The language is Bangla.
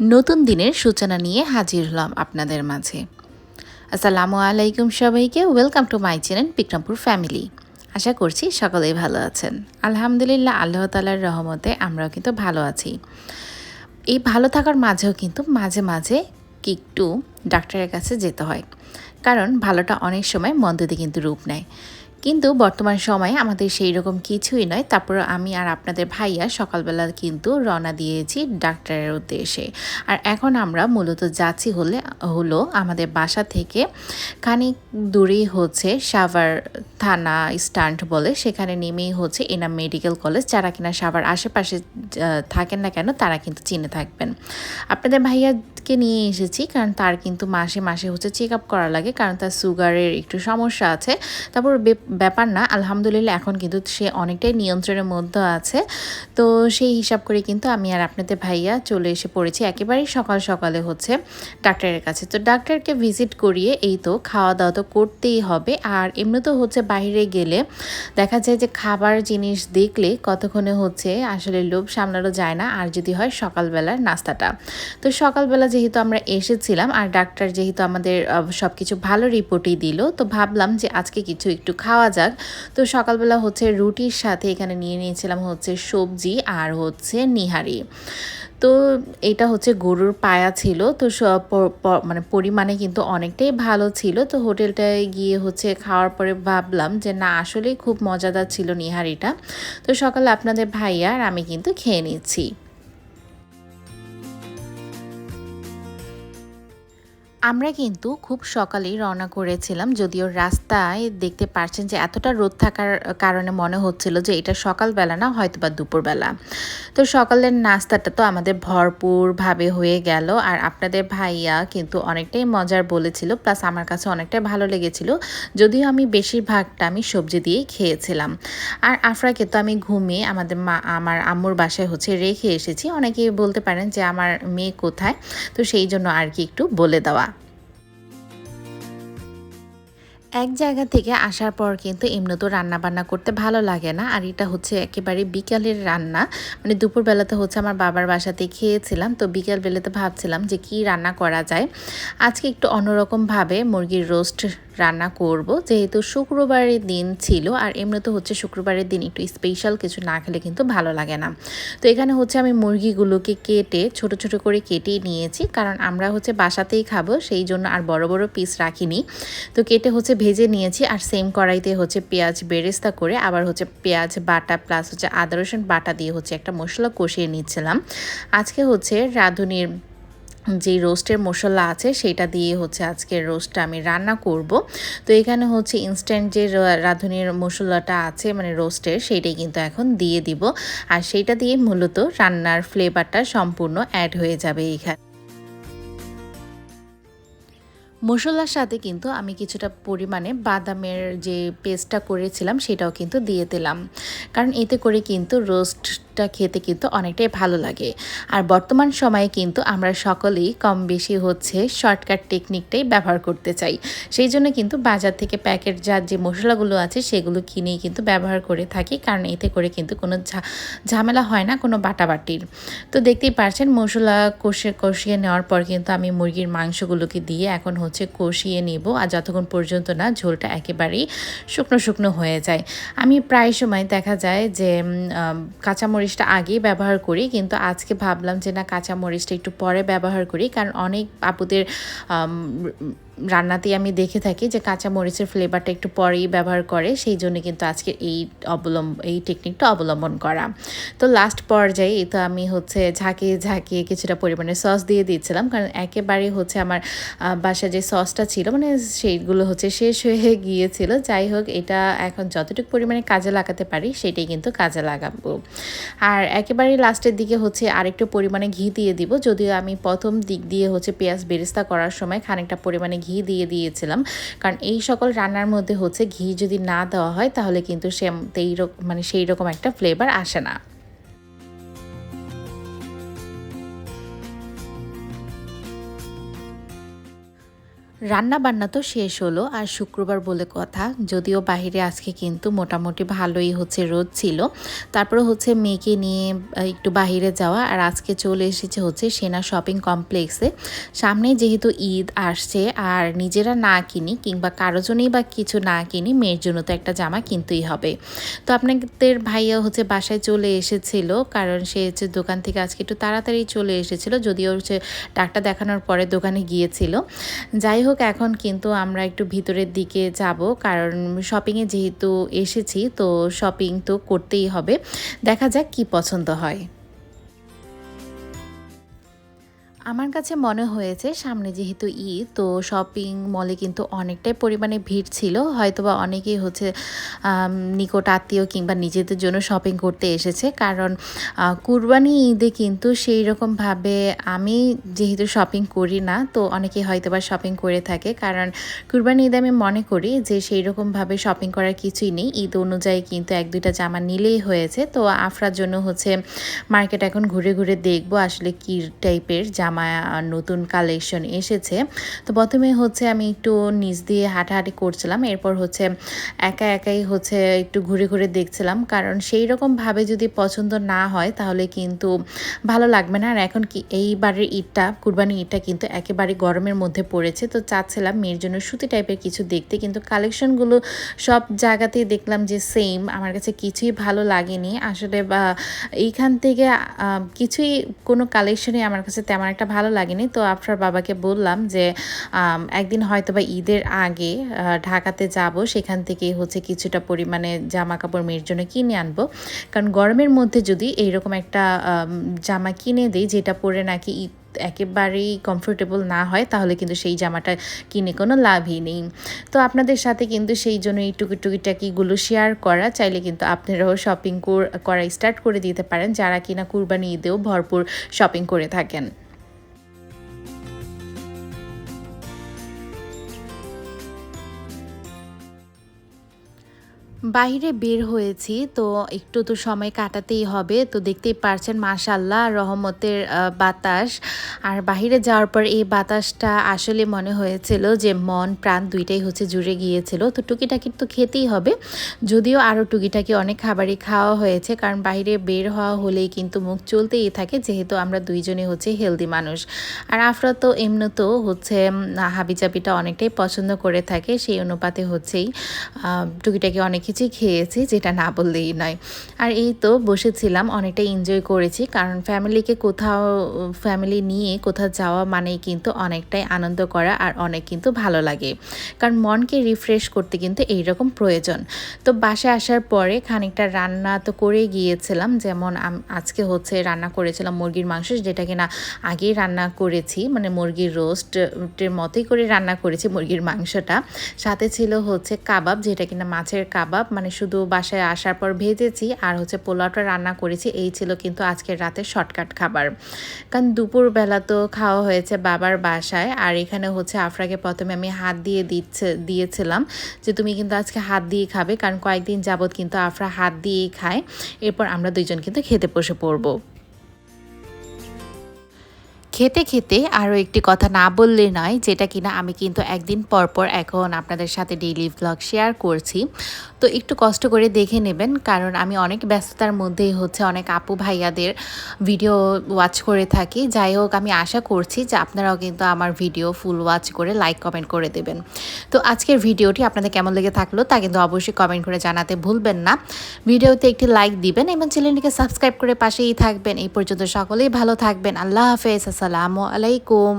নতুন দিনের সূচনা নিয়ে হাজির হলাম আপনাদের মাঝে। আসসালামু আলাইকুম সবাইকে welcome to my channel Bikrampur family আশা করছি সকলেই ভালো আছেন। আলহামদুলিল্লাহ, আল্লাহ তালার রহমতে আমরাও কিন্তু ভালো আছি। এই ভালো থাকার মাঝেও কিন্তু মাঝে মাঝে একটু ডাক্তারের কাছে যেতে হয়। কারণ ভালোটা অনেক সময় মন্দতে কিন্তু রূপ নেয়। কিন্তু বর্তমান সময়ে আমাদের সেই রকম কিছুই নয়। তারপর আমি আর আপনাদের ভাইয়া সকালবেলা কিন্তু রওনা দিয়েছি ডাক্তারের উদ্দেশ্যে। আর এখন আমরা মূলত যাচ্ছি হলে, হলো আমাদের বাসা থেকে খানিক দূরেই হচ্ছে সাভার থানা স্ট্যান্ড বলে। সেখানে নেমেই হচ্ছে এনাম মেডিকেল কলেজ। যারা কিনা সাভার আশেপাশে থাকেন না কেন তারা কিন্তু চিনে থাকবেন। আপনাদের ভাইয়াকে নিয়ে এসেছি কারণ তার কিন্তু মাসে মাসে হচ্ছে চেক আপ করা লাগে। কারণ তার সুগারের একটু সমস্যা আছে। তারপর ব্যাপার না, আলহামদুলিল্লাহ এখন কিন্তু সে অনেকটাই নিয়ন্ত্রণের মধ্যে আছে। তো সেই হিসাব করে কিন্তু আমি আর আপনাদের ভাইয়া চলে এসে পড়েছি, একেবারেই সকাল সকালে হচ্ছে ডাক্তারের কাছে। তো ডাক্তারকে ভিজিট করিয়ে এই তো খাওয়া দাওয়া তো করতেই হবে। আর এমনি তো হচ্ছে বাইরে গেলে দেখা যায় যে খাবার জিনিস দেখলে কতক্ষণে হচ্ছে আসলে লোভ সামলানো যায় না, আর যদি হয় সকালবেলার নাস্তাটা। তো সকালবেলা যেহেতু আমরা এসেছিলাম, আর ডাক্তার যেহেতু আমাদের সব কিছু ভালো রিপোর্টই দিল, তো ভাবলাম যে আজকে কিছু একটু খাওয়া যাক। তো সকালবেলা হচ্ছে রুটির সাথে এখানে নিয়ে নিয়েছিলাম হচ্ছে সবজি আর হচ্ছে নিহারি। তো এটা হচ্ছে গরুর পায়া ছিল। তো মানে পরিমাণে কিন্তু অনেকটাই ভালো ছিল। তো হোটেলটায় গিয়ে হচ্ছে খাওয়ার পরে ভাবলাম যে না, আসলেই খুব মজাদার ছিল নিহারিটা। তো সকালে আপনাদের ভাইয়া আর আমি কিন্তু খেয়ে নিচ্ছি। আমরা কিন্তু খুব সকালেই রওনা করেছিলাম, যদিও রাস্তায় দেখতে পারছেন যে এতটা রোদ থাকার কারণে মনে হচ্ছিল যে এটা সকালবেলা না হয়তো বা দুপুরবেলা। তো সকালের নাস্তাটা তো আমাদের ভরপুরভাবে হয়ে গেল, আর আপনাদের ভাইয়া কিন্তু অনেকটাই মজার বলেছিল, প্লাস আমার কাছে অনেকটাই ভালো লেগেছিল, যদিও আমি বেশিরভাগটা আমি সবজি দিয়েই খেয়েছিলাম। আর আফরাকে তো আমি ঘুমিয়ে আমাদের মা, আমার আম্মুর বাসায় হচ্ছে রেখে এসেছি, অনেকেই বলতে পারেন যে আমার মেয়ে কোথায়, তো সেই জন্য আর কি একটু বলে দেওয়া। এক জায়গা থেকে আসার পর কিন্তু এমনি তো রান্না বান্না করতে ভালো লাগে না। আর এটা হচ্ছে একেবারে বিকালের রান্না। মানে দুপুরবেলাতে হচ্ছে আমার বাবার বাসাতে খেয়েছিলাম। তো বিকালবেলাতে ভাবছিলাম যে কি রান্না করা যায়। আজকে একটু অন্যরকমভাবে মুরগির রোস্ট রান্না করব। যেহেতু শুক্রবারের দিন ছিল, আর এমনি তো হচ্ছে শুক্রবারের দিন একটু স্পেশাল কিছু না খেলে কিন্তু ভালো লাগে না। তো এখানে হচ্ছে আমি মুরগিগুলোকে কেটে, ছোট ছোট করে কেটে নিয়েছি। কারণ আমরা হচ্ছে বাসাতেই খাব, সেই জন্য আর বড় বড় পিস রাখিনি। তো কেটে হচ্ছে ভেজে নিয়েছি, আর সেম কড়াইতে হচ্ছে পেঁয়াজ বেরেস্তা করে আবার হচ্ছে পেঁয়াজ বাটা প্লাস হচ্ছে আদা রসুন বাটা দিয়ে হচ্ছে একটা মশলা কষিয়ে নিচ্ছিলাম। আজকে হচ্ছে রাঁধুনির যে রোস্টের মশলা আছে, সেটা দিয়ে হচ্ছে আজকের রোস্টটা আমি রান্না করব। তো এখানে হচ্ছে ইনস্ট্যান্ট যে রাঁধুনির মশলাটা আছে মানে রোস্টের, সেইটাই কিন্তু এখন দিয়ে দিব। আর সেইটা দিয়ে মূলত রান্নার ফ্লেভারটা সম্পূর্ণ অ্যাড হয়ে যাবে এখানে। মশলার সাথে কিন্তু আমি কিছুটা পরিমাণে বাদামের যে পেস্টটা করেছিলাম, সেটাও কিন্তু দিয়ে দিলাম। কারণ এতে করে কিন্তু রোস্টটা খেতে কিন্তু অনেকটাই ভালো লাগে। আর বর্তমান সময়ে কিন্তু আমরা সকলেই কম বেশি হচ্ছে শর্টকাট টেকনিকটাই ব্যবহার করতে চাই। সেই জন্য কিন্তু বাজার থেকে প্যাকেট যার যে মশলাগুলো আছে সেগুলো কিনেই কিন্তু ব্যবহার করে থাকি, কারণ এতে করে কিন্তু কোনো ঝামেলা হয় না কোনো বাটাবাটির। তো দেখতেই পারছেন মশলা কষে, কষিয়ে নেওয়ার পর কিন্তু আমি মুরগির মাংসগুলোকে দিয়ে এখন হচ্ছে কষিয়ে নেব, আর যতক্ষণ পর্যন্ত না ঝোলটা একেবারেই শুকনো শুকনো হয়ে যায়। আমি প্রায় সময় দেখা যায় যে কাঁচামরিচটা আগেই ব্যবহার করি, কিন্তু আজকে ভাবলাম যে না, কাঁচামরিচটা একটু পরে ব্যবহার করি, কারণ অনেক আপুদের রান্নাতেই আমি দেখে থাকি যে কাঁচা মরিচের ফ্লেভারটা একটু পরেই ব্যবহার করে, সেই জন্য কিন্তু আজকে এই অবলম্ব, এই টেকনিকটা অবলম্বন করা। তো লাস্ট পর্যায়ে তো আমি হচ্ছে ঝাঁকিয়ে ঝাঁকিয়ে কিছুটা পরিমাণে সস দিয়ে দিচ্ছিলাম, কারণ একেবারে হচ্ছে আমার বাসা যে সসটা ছিল মানে সেইগুলো হচ্ছে শেষ হয়ে গিয়েছিল। যাই হোক, এটা এখন যতটুকু পরিমাণে কাজে লাগাতে পারি, সেটাই কিন্তু কাজে লাগাবো। আর একেবারে লাস্টের দিকে হচ্ছে আরেকটু পরিমাণে ঘি দিয়ে দিব, যদিও আমি প্রথম দিক দিয়ে হচ্ছে পেঁয়াজ বেরেস্তা করার সময় খানিকটা পরিমাণে ঘি দিয়ে দিয়েছিলাম। কারণ এই সকল রান্নার মধ্যে হচ্ছে ঘি যদি না দেওয়া হয়, তাহলে কিন্তু সে তেই মানে সেই রকম একটা ফ্লেভার আসে না। রান্না বান্না তো শেষ হলো আর শুক্রবার বলে কথা, যদিও বাইরে আজকে কিন্তু মোটামুটি ভালোই হচ্ছে রোদ ছিল। তারপরে হচ্ছে মেয়েকে নিয়ে একটু বাইরে যাওয়া আর আজকে চলে এসেছে হচ্ছে সেনা শপিং কমপ্লেক্সে। সামনে যেহেতু ঈদ আসছে আর নিজেরা না কিনি কিংবা কারও জন্যই বা কিছু না কিনি, মেয়ের জন্য তো একটা জামা কিনতেই হবে। তো আপনাদের ভাইয়া হচ্ছে বাসায় চলে এসেছিল, কারণ সে হচ্ছে দোকান থেকে আজকে একটু তাড়াতাড়ি চলে এসেছিল, যদিও হচ্ছে ডাক্তার দেখানোর পরে দোকানে গিয়েছিল। যাই হোক এখন কিন্তু আমরা একটু ভিতরের দিকে যাব, কারণ শপিংয়ে যেহেতু এসেছি, তো শপিং তো করতেই হবে। দেখা যাক কি পছন্দ হয়। আমার কাছে মনে হয়েছে, সামনে যেহেতু ঈদ, তো শপিং মলে কিন্তু অনেকটাই পরিমাণে ভিড় ছিল। হয়তোবা অনেকেই হচ্ছে নিকট আত্মীয় কিংবা নিজেদের জন্য শপিং করতে এসেছে। কারণ কুরবানি ঈদে কিন্তু সেই রকমভাবে আমি যেহেতু শপিং করি না, তো অনেকে হয়তোবা শপিং করে থাকে। কারণ, কুরবানি ঈদে আমি মনে করি যে সেই রকমভাবে শপিং করার কিছুই নেই। ঈদ অনুযায়ী কিন্তু এক দুইটা জামা নিলেই হয়েছে। তো আফরার জন্য হচ্ছে মার্কেট এখন ঘুরে ঘুরে দেখব আসলে কী টাইপের জামা আহ, নতুন কালেকশন এসেছে। তো প্রথমে হচ্ছে আমি একটু নিচ দিয়ে হাঁটাহাঁটি করছিলাম এরপর হচ্ছে একা একাই হচ্ছে একটু ঘুরে ঘুরে দেখছিলাম। কারণ সেই রকমভাবে যদি পছন্দ না হয় তাহলে কিন্তু ভালো লাগবে না। আর এখন কি এইবারের ঈদটা কুরবানি ঈদটা কিন্তু একেবারে গরমের মধ্যে পড়েছে। তো চাচ্ছিলাম মেয়ের জন্য সুতি টাইপের কিছু দেখতে কিন্তু কালেকশনগুলো সব জায়গাতেই দেখলাম যে সেম আমার কাছে কিছুই ভালো লাগেনি। আসলে বা এইখান থেকে কিছুই কোনো কালেকশনই আমার কাছে তেমন একটা ভালো লাগেনি। তো আপনার বাবাকে বললাম যে একদিন হয়তো বা ঈদের আগে ঢাকাতে যাব। সেখান থেকে হচ্ছে কিছুটা পরিমাণে জামা কাপড় মেয়ের জন্য কিনে আনব। কারণ গরমের মধ্যে যদি এইরকম একটা জামা কিনে দিই, যেটা পরে নাকি ঈদ একেবারেই কমফোর্টেবল না হয়, তাহলে কিন্তু সেই জামাটা কিনে কোনো লাভই নেই। তো আপনাদের সাথে কিন্তু সেই জন্য এই টুকি টুকিটাকিগুলো শেয়ার করা। চাইলে কিন্তু আপনারাও শপিং করা স্টার্ট করে দিতে পারেন, যারা কিনা কুরবানি ঈদেও ভরপুর শপিং করে থাকেন। বাইরে বের হয়েছি, তো একটু তো সময় কাটাতেই হবে। তো দেখতেই পারছেন মাশাল্লাহ রহমতের বাতাস। আর বাইরে যাওয়ার পর এই বাতাসটা আসলে মনে হয়েছিল যে, মন, প্রাণ দুইটাই হচ্ছে জুড়ে গিয়েছিল। তো টুকিটাকি তো খেতেই হবে। যদিও আরও টুকিটাকি অনেক খাবারই খাওয়া হয়েছে, কারণ বাইরে বের হওয়া হলেই কিন্তু মুখ চলতেই থাকে, যেহেতু আমরা দুইজনে হচ্ছে হেলদি মানুষ। আর আফরা তো এমনিতেও হচ্ছে হাবিজাবিটা অনেকটাই পছন্দ করে থাকে, সেই অনুপাতে হচ্ছেই টুকিটাকি অনেক কিছুই খেয়েছি যেটা না বললেই নয়। আর এই তো বসেছিলাম, অনেকটা এনজয় করেছি, কারণ ফ্যামিলিকে কোথাও ফ্যামিলি নিয়ে কোথাও যাওয়া মানেই কিন্তু অনেকটাই আনন্দ করা আর অনেক কিন্তু ভালো লাগে। কারণ মনকে রিফ্রেশ করতে কিন্তু এইরকম প্রয়োজন। তো বাসায় আসার পরে খানিকটা রান্না তো করে গিয়েছিলাম, যেমন আজকে হচ্ছে রান্না করেছিলাম মুরগির মাংস, যেটা কিনা আগেই রান্না করেছি মানে মুরগির রোস্টের মতোই করে রান্না করেছি মুরগির মাংসটা। সাথে ছিল হচ্ছে কাবাব, যেটা কিনা মাছের কাবাব মানে শুধু বাসায় আসার পর ভেজেছি আর হচ্ছে পোলাওটা রান্না করেছি, এই ছিল কিন্তু আজকের রাতে শর্টকাট খাবার। কারণ দুপুরবেলা তো খাওয়া হয়েছে বাবার বাসায়, আর এখানে হচ্ছে আফরাকে প্রথমে আমি হাত দিয়ে দিচ্ছে, দিয়েছিলাম যে তুমি কিন্তু আজকে হাত দিয়ে খাবে, কারণ কয়েকদিন যাবৎ কিন্তু আফরা হাত দিয়েই খায়। এরপর আমরা দুইজন কিন্তু খেতে বসে পড়ব। খেতে খেতে আরও একটি কথা না বললে নয়, যেটা কিনা আমি কিন্তু একদিন পর পর এখন আপনাদের সাথে ডেইলি ভ্লগ শেয়ার করছি। তো একটু কষ্ট করে দেখে নেবেন, কারণ আমি অনেক ব্যস্ততার মধ্যেই হচ্ছে অনেক আপু ভাইয়াদের ভিডিও ওয়াচ করে থাকি। যাই হোক, আমি আশা করছি যে আপনারাও কিন্তু আমার ভিডিও ফুল ওয়াচ করে লাইক কমেন্ট করে দেবেন। তো আজকের ভিডিওটি আপনাদের কেমন লেগে থাকল তা কিন্তু অবশ্যই কমেন্ট করে জানাতে ভুলবেন না। ভিডিওতে একটি লাইক দিবেন এবং চ্যানেলটিকে সাবস্ক্রাইব করে পাশেই থাকবেন। এই পর্যন্ত সকলেই ভালো থাকবেন। আল্লাহ হাফেজ। আসসালামু আলাইকুম